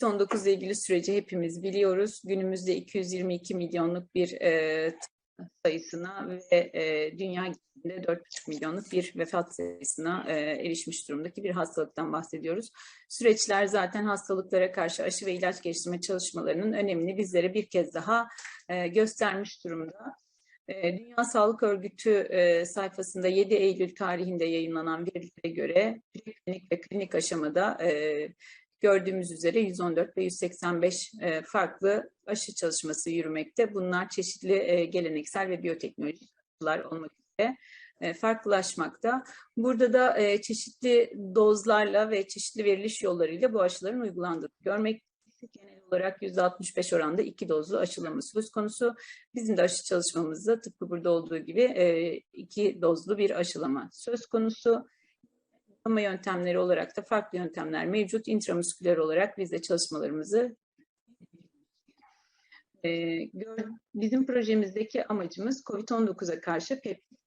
COVID-19 ile ilgili süreci hepimiz biliyoruz. Günümüzde 222 milyonluk bir e, sayısına ve e, dünya genelinde 4,5 milyonluk bir vefat sayısına e, erişmiş durumdaki bir hastalıktan bahsediyoruz. Süreçler zaten hastalıklara karşı aşı ve ilaç geliştirme çalışmalarının önemini bizlere bir kez daha e, göstermiş durumda. E, Dünya Sağlık Örgütü e, sayfasında 7 Eylül tarihinde yayınlanan verilere göre klinik ve klinik aşamada e, gördüğümüz üzere 114 ve 185 e, farklı aşı çalışması yürümekte. Bunlar çeşitli e, geleneksel ve biyoteknolojik aşılar olmak üzere e, farklılaşmakta. Burada da çeşitli dozlarla ve çeşitli veriliş yollarıyla bu aşıların uygulandığını görmek genel olarak %65 oranda iki dozlu aşılama söz konusu. Bizim de aşı çalışmamızda tıpkı burada olduğu gibi iki dozlu bir aşılama söz konusu. Ama yöntemleri olarak da farklı yöntemler mevcut. İntramusküler olarak biz de çalışmalarımızı e, bizim projemizdeki amacımız COVID-19'a karşı peptit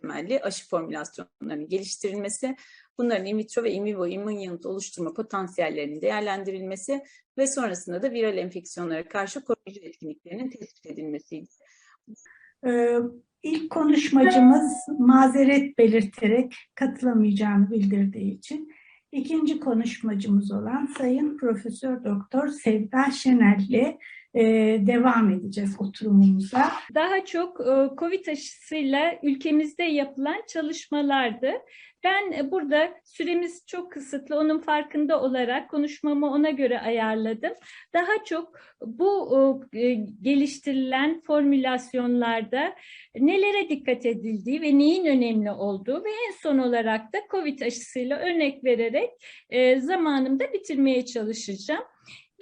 temelli aşı formülasyonlarının geliştirilmesi, bunların in vitro ve in vivo immün yanıt oluşturma potansiyellerinin değerlendirilmesi ve sonrasında da viral enfeksiyonlara karşı koruyucu etkinliklerinin tespit edilmesiydi. Ee, ilk konuşmacımız mazeret belirterek katılamayacağını bildirdiği için ikinci konuşmacımız olan Sayın Profesör Doktor Sevda Şener'le e, devam edeceğiz oturumumuza. daha çok e, COVID aşısıyla ülkemizde yapılan çalışmalardı. Ben e, burada süremiz çok kısıtlı, onun farkında olarak konuşmamı ona göre ayarladım. Daha çok bu geliştirilen formülasyonlarda nelere dikkat edildiği ve neyin önemli olduğu ve en son olarak da COVID aşısıyla örnek vererek zamanımda bitirmeye çalışacağım.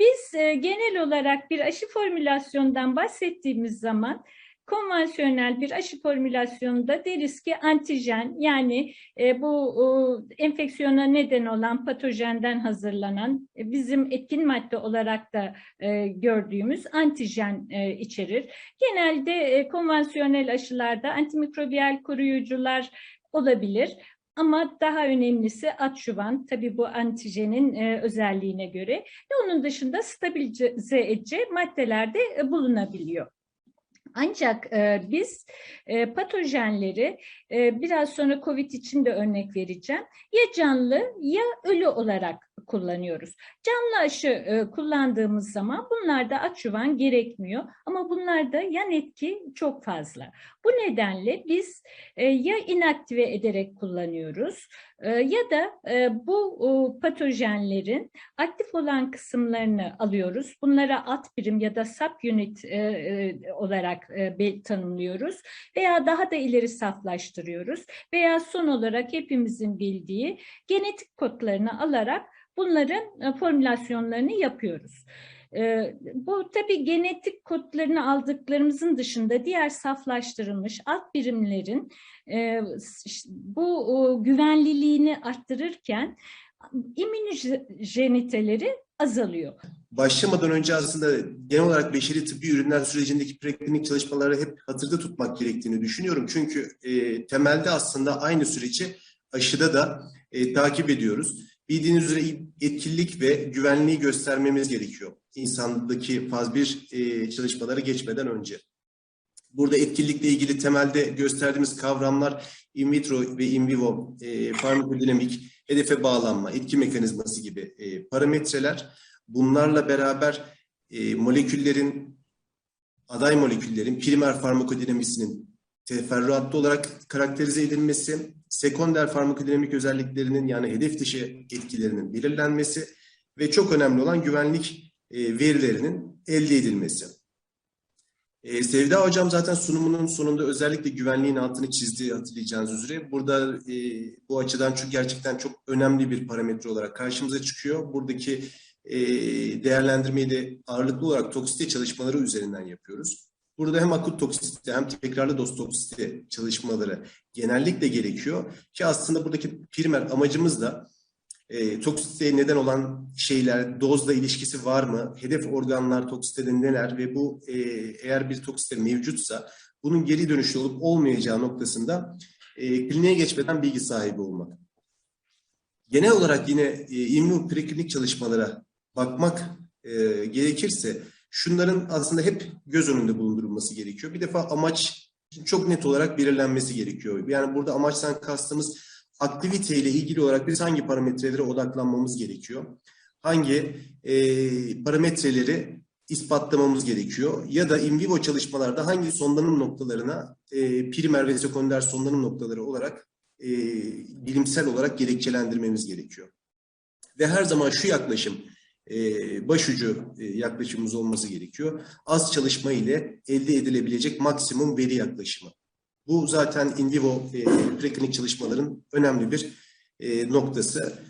Biz e, genel olarak bir aşı formülasyonundan bahsettiğimiz zaman konvansiyonel bir aşı formülasyonunda deriz ki antijen yani e, bu e, enfeksiyona neden olan patojenden hazırlanan e, bizim etkin madde olarak da e, gördüğümüz antijen e, içerir. Genelde e, konvansiyonel aşılarda antimikrobiyal koruyucular olabilir. Ama daha önemlisi adjuvan, tabii bu antijenin e, özelliğine göre ve onun dışında stabilize edici maddeler de e, bulunabiliyor. Ancak e, biz e, patojenleri e, biraz sonra COVID için de örnek vereceğim. Ya canlı ya ölü olarak kullanıyoruz. Canlı aşı e, kullandığımız zaman bunlarda adjuvan gerekmiyor ama bunlarda yan etki çok fazla. Bu nedenle biz e, ya inaktive ederek kullanıyoruz e, ya da e, bu e, patojenlerin aktif olan kısımlarını alıyoruz. Bunlara alt birim ya da subunit e, e, olarak e, be- tanımlıyoruz veya daha da ileri saflaştırıyoruz veya son olarak hepimizin bildiği genetik kodlarını alarak bunların e, formülasyonlarını yapıyoruz. E, bu tabii genetik kodlarını aldıklarımızın dışında diğer saflaştırılmış alt birimlerin e, bu güvenliliğini arttırırken immünojeniteleri azalıyor. Başlamadan önce aslında genel olarak beşeri tıbbi ürünler sürecindeki preklinik çalışmaları hep hatırda tutmak gerektiğini düşünüyorum. Çünkü e, temelde aslında aynı süreci aşıda da e, takip ediyoruz. Bildiğiniz üzere etkililik ve güvenliği göstermemiz gerekiyor. İnsandaki faz 1 e, çalışmaları geçmeden önce. Burada etkinlikle ilgili temelde gösterdiğimiz kavramlar in vitro ve in vivo, e, farmakodinamik, hedefe bağlanma, etki mekanizması gibi e, parametreler. Bunlarla beraber e, moleküllerin, aday moleküllerin primer farmakodinamisinin teferruatlı olarak karakterize edilmesi, sekonder farmakodinamik özelliklerinin yani hedef dışı etkilerinin belirlenmesi ve çok önemli olan güvenlik e, verilerinin elde edilmesi. E, Sevda Hocam zaten sunumunun sonunda özellikle güvenliğin altını çizdi hatırlayacağınız üzere. Burada e, bu açıdan çok gerçekten çok önemli bir parametre olarak karşımıza çıkıyor. Buradaki e, değerlendirmeyi de ağırlıklı olarak toksite çalışmaları üzerinden yapıyoruz. Burada hem akut toksite hem tekrarlı doz toksite çalışmaları genellikle gerekiyor. Ki aslında buradaki primer amacımız da e, toksiteye neden olan şeyler, dozla ilişkisi var mı? Hedef organlar toksitede neler ve bu e, eğer bir toksite mevcutsa bunun geri dönüşlü olup olmayacağı noktasında e, kliniğe geçmeden bilgi sahibi olmak. Genel olarak yine e, immün preklinik çalışmalara bakmak e, gerekirse şunların aslında hep göz önünde bulundurulması gerekiyor. Bir defa amaç çok net olarak belirlenmesi gerekiyor. Yani burada amaçtan kastımız aktiviteyle ilgili olarak biz hangi parametrelere odaklanmamız gerekiyor? Hangi e, parametreleri ispatlamamız gerekiyor? Ya da in vivo çalışmalarda hangi sonlanım noktalarına e, primer ve sekonder sonlanım noktaları olarak e, bilimsel olarak gerekçelendirmemiz gerekiyor. Ve her zaman şu yaklaşım başucu e, yaklaşımımız olması gerekiyor. Az çalışma ile elde edilebilecek maksimum veri yaklaşımı. Bu zaten in vivo e, preklinik çalışmaların önemli bir e, noktası.